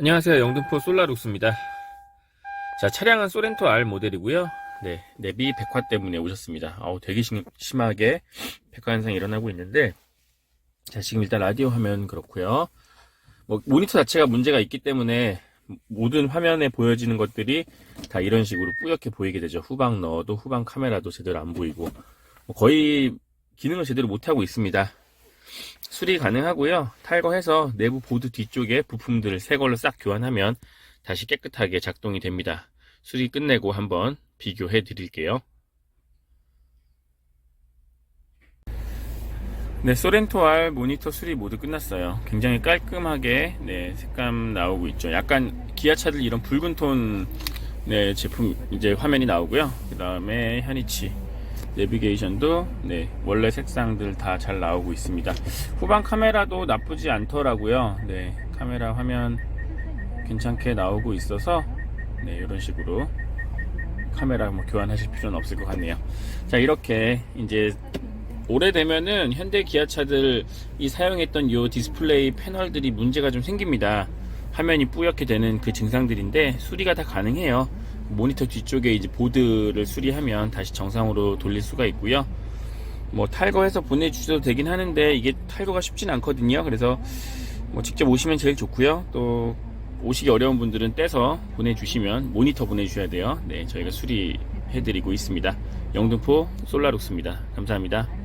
안녕하세요. 영등포 솔라룩스입니다. 자, 차량은 소렌토 R 모델이고요. 네, 내비 백화 때문에 오셨습니다. 아우, 되게 심, 심하게 백화 현상이 일어나고 있는데, 자, 지금 일단 라디오 화면 그렇고요. 뭐, 모니터 자체가 문제가 있기 때문에 모든 화면에 보여지는 것들이 다 이런 식으로 뿌옇게 보이게 되죠. 후방 넣어도 후방 카메라도 제대로 안 보이고, 뭐 거의 기능을 제대로 못하고 있습니다. 수리 가능하고요. 탈거해서 내부 보드 뒤쪽에 부품들을 새 걸로 싹 교환하면 다시 깨끗하게 작동이 됩니다. 수리 끝내고 한번 비교해 드릴게요. 네, 소렌토 R 모니터 수리 모두 끝났어요. 굉장히 깔끔하게 네, 색감 나오고 있죠. 약간 기아차들 이런 붉은 톤 네, 제품 이제 화면이 나오고요. 그 다음에 현이치 내비게이션도 네, 원래 색상들 다 잘 나오고 있습니다. 후방 카메라도 나쁘지 않더라고요. 네, 카메라 화면 괜찮게 나오고 있어서 네, 이런 식으로 카메라 뭐 교환하실 필요는 없을 것 같네요. 자, 이렇게 이제 오래되면은 현대 기아차들이 사용했던 이 디스플레이 패널들이 문제가 좀 생깁니다. 화면이 뿌옇게 되는 그 증상들인데 수리가 다 가능해요. 모니터 뒤쪽에 이제 보드를 수리하면 다시 정상으로 돌릴 수가 있고요. 뭐 탈거해서 보내주셔도 되긴 하는데 이게 탈거가 쉽진 않거든요. 그래서 뭐 직접 오시면 제일 좋고요. 또 오시기 어려운 분들은 떼서 보내주시면 모니터 보내주셔야 돼요. 네, 저희가 수리해드리고 있습니다. 영등포 솔라룩스입니다. 감사합니다.